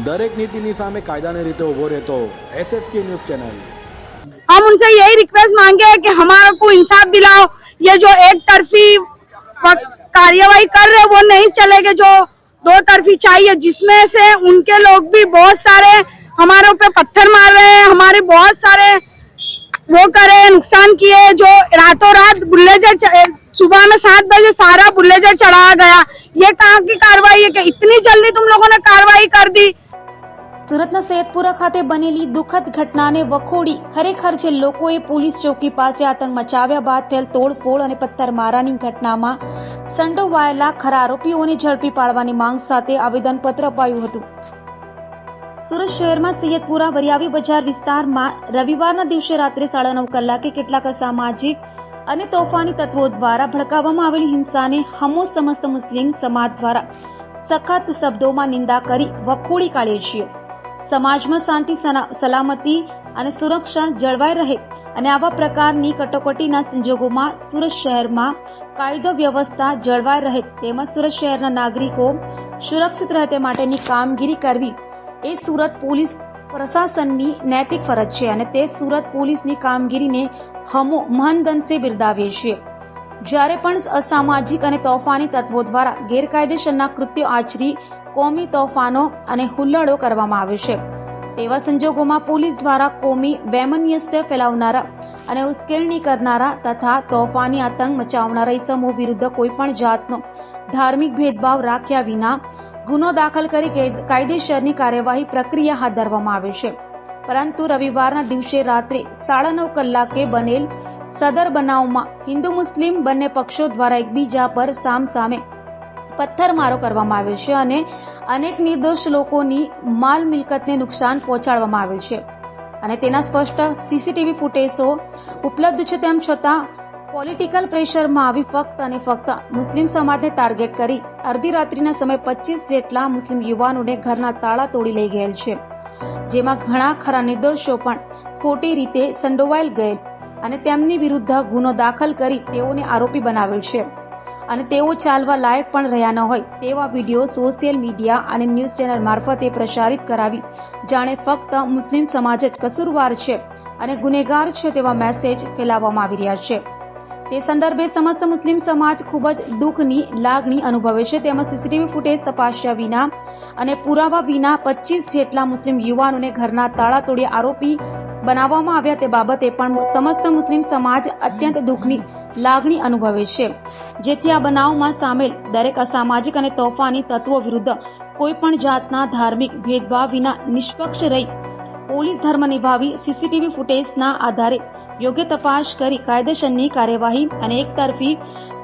દરેક નીતિની સામે કાયદાની રીતે ઊભો રહેતો એસએસકે ન્યૂઝ ચેનલ हम उनसे यही रिक्वेस्ट मांगे हैं कि हमारे को इंसाफ दिलाओ ये जो एक तरफी प- कार्यवाही कर रहे हैं वो नहीं चलेगा जो दो तरफी चाहिए जिसमें से उनके लोग भी बहुत सारे हमारे ऊपर पत्थर मार रहे हैं हमारे बहुत सारे वो करे नुकसान किए जो रातों रात बुल्लेजर च- सुबह में सात बजे सारा बुल्लेजर चढ़ाया गया ये कहाँ की कार्रवाई है कि इतनी जल्दी तुम लोगों ने कार्रवाई कर दी સુરતના સૈયદપુરા ખાતે બનેલી દુઃખદ ઘટનાને વખોડી ખરેખર જે લોકોએ પોલીસ ચોકી પાસે આતંક મચાવ્યા બાદ થયેલ તોડફોડ અને પથ્થરમારાની ઘટનામાં સંડોવાયેલા ખરા આરોપીઓને ઝડપી પાડવાની માંગ સાથે આવેદનપત્ર અપાયું હતું. સુરત શહેરમાં સૈયદપુરા વરિયાવી બજાર વિસ્તારમાં રવિવારના દિવસે રાત્રે સાડા નવ કલાકે કેટલાક અસામાજિક અને તોફાની તત્વો દ્વારા ભડકાવવામાં આવેલી હિંસાને હમો સમસ્ત મુસ્લિમ સમાજ દ્વારા સખત શબ્દોમાં નિંદા કરી વખોડી કાઢીએ છીએ. સમાજમાં શાંતિ સલામતી અને સુરક્ષા જળવાઈ રહે અને આવા પ્રકારની કટોકટીના સંજોગોમાં સુરત શહેરમાં કાયદો વ્યવસ્થા જળવાઈ રહે તેમજ સુરત શહેરના નાગરિકો સુરક્ષિત રહે તે માટેની કામગીરી કરવી એ સુરત પોલીસ પ્રશાસનની નૈતિક ફરજ છે અને તે સુરત પોલીસની કામગીરીને હમો મહનદંશે બિરદાવીએ છીએ. જ્યારે પણ અસામાજિક અને તોફાની તત્વો દ્વારા ગેરકાયદેસરના કૃત્યો આચરી કોમી તોફાનો અને હુલ્લડો કરવામાં આવે છે. તેવા સંજોગોમાં પોલીસ દ્વારા કોમી વૈમનસ્ય ફેલાવનારા અને ઉશ્કેરણી કરનારા તથા તોફાની આતંક મચાવનારા ઇસમો વિરુદ્ધ કોઈપણ જાતનો ધાર્મિક ભેદભાવ રાખ્યા વિના ગુનો દાખલ કરી કાયદેસરની કાર્યવાહી પ્રક્રિયા હાથ ધરવામાં આવે છે. પરંતુ રવિવારના દિવસે રાત્રે સાડા નવ કલાકે બનેલ સદર બનાવમાં હિન્દુ મુસ્લિમ બંને પક્ષો દ્વારા એકબીજા પર સામસામે પથ્થરમારો કરવામાં આવ્યો છે અને અનેક નિર્દોષ લોકોની માલ મિલકતને નુકસાન પહોંચાડવામાં આવ્યું છે. અને તેના સ્પષ્ટ સીસીટીવી ફૂટેજો ઉપલબ્ધ છે તેમ છતાં પોલિટિકલ પ્રેશરમાં આવી ફક્ત અને ફક્ત મુસ્લિમ સમાજને ટાર્ગેટ કરી અડધી રાત્રિના સમય પચીસ જેટલા મુસ્લિમ યુવાનોને ઘરના તાળા તોડી લઈ ગયેલ છે. જેમાં ઘણા ખરા નિર્દોષો પણ ખોટી રીતે સંડોવાયેલ ગયેલ અને તેમની વિરુદ્ધ ગુનો દાખલ કરી તેઓને આરોપી બનાવેલ છે. અને તેઓ ચાલવા લાયક પણ રહ્યા ન હોય તેવા વીડિયો સોશિયલ મીડિયા અને ન્યૂઝ ચેનલ મારફતે પ્રસારિત કરાવી જાણે ફક્ત મુસ્લિમ સમાજ જ કસૂરવાર છે અને ગુનેગાર છે તેવા મેસેજ ફેલાવવામાં આવી રહ્યા છે. તે સંદર્ભે સમસ્ત મુસ્લિમ સમાજ ખૂબ જ દુઃખની લાગણી અનુભવે છે. તેમજ સીસીટીવી ફૂટેજ તપાસ્યા વિના અને પુરાવા વિના પચીસ જેટલા મુસ્લિમ યુવાનોને ઘરના તાળા તોડી આરોપી બનાવવામાં આવ્યા તે બાબતે પણ સમસ્ત મુસ્લિમ સમાજ અત્યંત દુઃખની લાગણી અનુભવે છે. જેથી આ બનાવમાં સામેલ દરેક અસામાજિક અને તોફાની તત્વો વિરુદ્ધ કોઈપણ જાતના ધાર્મિક ભેદભાવ વિના નિષ્પક્ષ રહી પોલીસ ધર્મ નિભાવી સીસીટીવી ફૂટેજના આધારે યોગ્ય તપાસ કરી કાયદેસરની કાર્યવાહી અને એકતરફી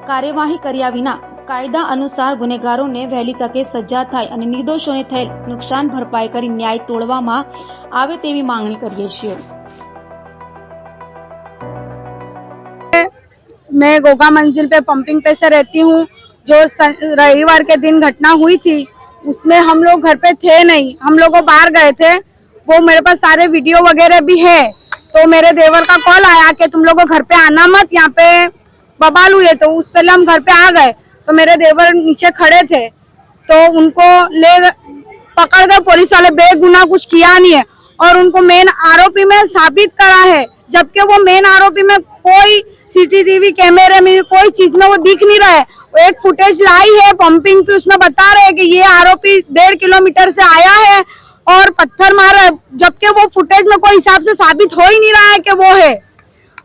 કાર્યવાહી કર્યા વિના કાયદા અનુસાર ગુનેગારોને વહેલી તકે સજા થાય અને નિર્દોષોને થયેલ નુકસાન ભરપાઈ કરી ન્યાય તોડવામાં આવે તેવી માંગણી કરીએ છીએ मैं गोगा मंजिल पे पंपिंग पे से रहती हूँ जो सन- रविवार के दिन घटना हुई थी उसमें हम लोग घर पे थे नहीं हम लोग बाहर गए थे वो मेरे पास सारे वीडियो वगैरह भी है तो मेरे देवर का कॉल आया कि तुम लोगों घर पे आना मत, यहाँ पे बबाल हुए तो उस पहले हम घर पे आ गए। तो मेरे देवर नीचे खड़े थे। तो उनको ले पकड़ गए, पुलिस वाले बेगुना कुछ किया नहीं है। और उनको मेन आरोपी में साबित करा है, जबकि वो मेन आरोपी में कोई सीसीटीवी कैमरे में, कोई चीज़ में वो दिख नहीं रहा है। एक फुटेज लाई है पंपिंग पे उसमें बता रहे हैं कि ये आरोपी डेढ़ किलोमीटर से आया है और पत्थर मार जबकि वो फुटेज में कोई हिसाब से साबित हो ही नहीं रहा है कि वो है।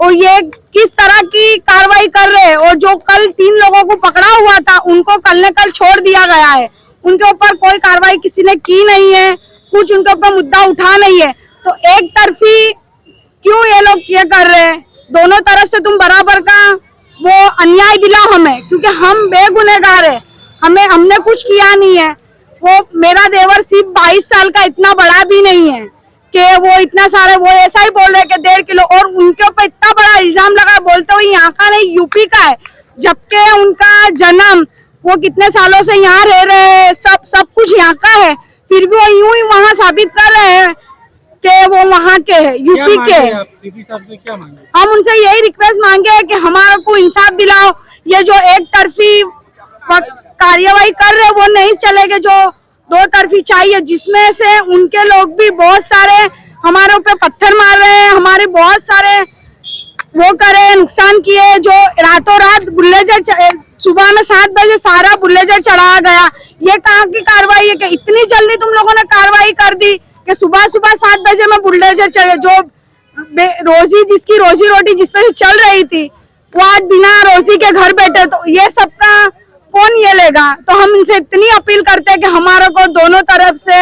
और ये किस तरह की कार्रवाई कर रहे हैं? और जो कल तीन लोगों को पकड़ा हुआ था, उनको कल ने कल छोड़ दिया गया है। उनके ऊपर कोई कार्रवाई किसी ने की नहीं है, कुछ उनके ऊपर मुद्दा उठा नहीं है। तो एक तरफी क्यों ये लोग ये कर रहे हैं? दोनों तरफ़ से तुम बराबर का वो अन्याय दिलाओ हमें, क्योंकि हम बेगुनेगार है। हमें, हमने कुछ किया नहीं है। वो मेरा देवर सिर्फ़ बाईस साल का इतना बड़ा भी नहीं है। कि वो इतना सारे वो ऐसा ही बोल रहे हैं कि डेढ़ किलो और उनके ऊपर इतना बड़ा इल्ज़ाम लगा बोलते हुए यहाँ का नहीं यूपी का है जबकि उनका जन्म वो कितने सालों से यहाँ रह रहे हैं सब सब कुछ यहाँ का है फिर भी वो यूँ ही वहाँ साबित कर रहे हैं कि वो वहाँ के है यूपी के हैं। हम उनसे यही रिक्वेस्ट मांगे है कि हमारे को इंसाफ दिलाओ ये जो एक तरफी कार्यवाही कर रहे वो नहीं चलेगा जो दो तरफी चाहिए, जिसमें से उनके लोग भी बहुत सारे हमारे ऊपर पत्थर मार रहे हैं, हमारे बहुत सारे वो करे नुकसान किए जो रातों रात बुल्लेजर सुबह में सात बजे सारा बुल्लेजर चढ़ाया गया। ये कहाँ की कार्रवाई है कि इतनी जल्दी तुम लोगों ने कार्रवाई कर दी कि सुबह सुबह सात बजे में बुल्लेजर चढ़े, जो रोजी जिसकी रोजी रोटी जिसपे चल रही थी, वो आज बिना रोजी के घर बैठे तो ये सबका कौन ये लेगा तो हम इनसे इतनी अपील करते हैं कि हमारे को दोनों तरफ से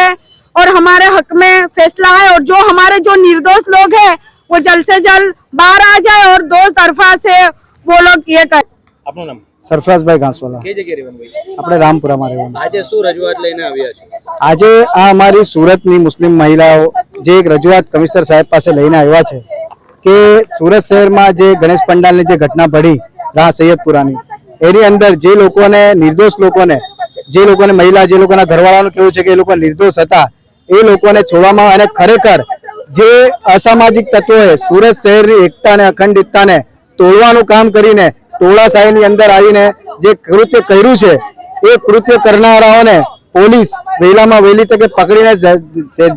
और हमारे हक में फैसला है और जो हमारे जो निर्दोष लोग हैं वो जल्द से जल्द बाहर आ जाए और दो तरफा से वो लोग ये कर આપનું નામ સરફરાઝભાઈ ઘાસવાલા કઈ જગ્યાએ રહેવાનું ભાઈ આપણે રામપુરામાં રહેવાનું આજે શું રજૂઆત લઈને આવ્યા છો આજે આ અમારી સુરતની મુસ્લિમ મહિલાઓ જે એક રજૂઆત કમિશનર સાહેબ પાસે લઈને આવ્યા છે કે સુરત શહેરમાં જે ગણેશ પંડાલની જે ઘટના પડી રાહ સૈયદપુરાની એની અંદર જે લોકોને નિર્દોષ લોકોને, જે લોકોને મહિલા, જે લોકોના ઘરવાળાનું કેવું છે કે એ લોકો નિર્દોષ હતા, એ લોકોને છોડવામાં અને ખરેખર જે અસામાજિક તત્વોએ સુરત શહેરની એકતા અને અખંડિતતાને તોડવાનું કામ કરીને ટોળાશાહીની અંદર આવીને જે કૃત્ય કર્યું છે, એ કૃત્ય કરનારાઓને પોલીસ વહેલામાં વહેલી તકે પકડીને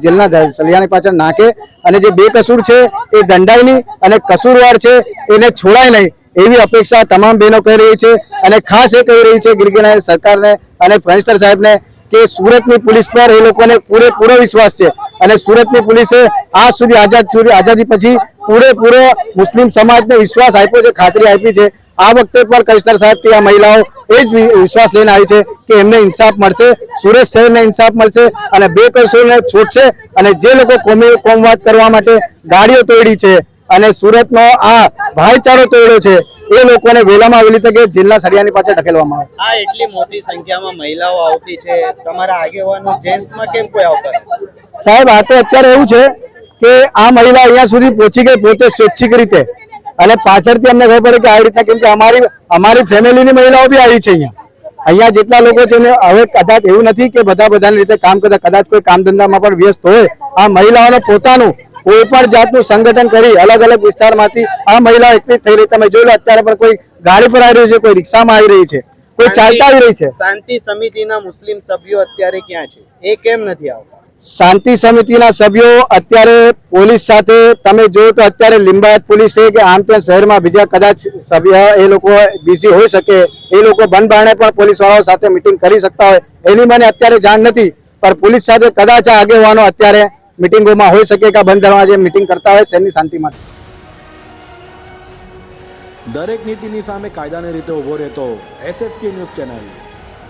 જેલના સલિયાની પાછળ નાખે. અને જે બેકસૂર છે, એ દંડાય નહીં અને કસૂરવાર છે, એને છોડાય નહીં. એવી અપેક્ષા તમામ બહેનો કરી રહી છે અને ખાસ એ કહી રહી છે ગિરગીના સરકારને અને કમિશનર સાહેબને કે સુરતની પોલીસ પર એ લોકોને પૂરેપૂરો વિશ્વાસ છે. અને સુરતની પોલીસે આજ સુધી આઝાદ સુધી આઝાદી પછી પૂરેપૂરો મુસ્લિમ સમાજને વિશ્વાસ આપ્યો છે, ખાતરી આપી છે. આ વખતે પણ કમિશનર સાહેબ આ મહિલાઓ એ જ વિશ્વાસ લઈને આવી છે કે એમને ઇન્સાફ મળશે, સુરત શહેરને ઇન્સાફ મળશે અને બે કસૂરને છૂટશે અને જે લોકો કોમી, કોમવાદ કરવા માટે ગાડીઓ તોડી છે અને સુરતનો આ ભાઈચારો તોડ્યો છે એ લોકોને વહેલામાં વહેલી તકે જિલ્લા સળિયાની પાછળ ઢકેલવામાં આવે. આ એટલી મોટી સંખ્યામાં મહિલાઓ આવતી છે તમારા આગેવાનો જેન્ટ્સમાં કેમ કોઈ આવતા સાહેબ આ તો અત્યારે એવું છે કે આ મહિલા અહીંયા સુધી પહોંચી ગઈ પોતે સ્વૈચ્છિક રીતે. અને પાછળથી અમને ખબર પડે કે આવી રીતના કેમ કે અમારી અમારી ફેમિલીની મહિલાઓ બી આવી છે અહીંયા. અહીંયા જેટલા લોકો છે ને હવે કદાચ એવું નથી કે બધા બધાની રીતે કામ કરતા કદાચ કોઈ કામ ધંધામાં પણ વ્યસ્ત હોય. આ મહિલાઓને પોતાનું કોઈ પણ જાતનું સંગઠન કરી અલગ અલગ વિસ્તારમાંથી આ મહિલા એકત્રિત થઈ રહી. તમે જોઈ લો અત્યારે પણ કોઈ ગાડી પર આવી રહી છે કોઈ રિક્ષામાં આવી રહી છે કોઈ ચાલતા આવી રહી છે? શાંતિ સમિતિના મુસ્લિમ સભ્યો અત્યારે ક્યાં છે? એ કેમ નથી આવતા? શાંતિ સમિતિના સભ્યો અત્યારે પોલીસ સાથે તમે જોયું તો અત્યારે લિંબાયત પોલીસ છે કે આમ તેમ શહેરમાં બીજા કદાચ સભ્ય એ લોકો બિઝી હોઈ શકે એ લોકો બંધબારણે પણ પોલીસવાળાઓ સાથે મિટિંગ કરી શકતા હોય એની મને અત્યારે જાણ નથી. પણ પોલીસ સાથે કદાચ આગેવાનો અત્યારે મિટિંગોમાં હોઈ શકે કે બંધ બંધ દરવાજે મિટિંગ કરતા હોય શહેરની શાંતિ માટે. દરેક નીતિની સામે કાયદાની રીતે ઊભો રહેતો એસએસકે ન્યૂઝ ચેનલ.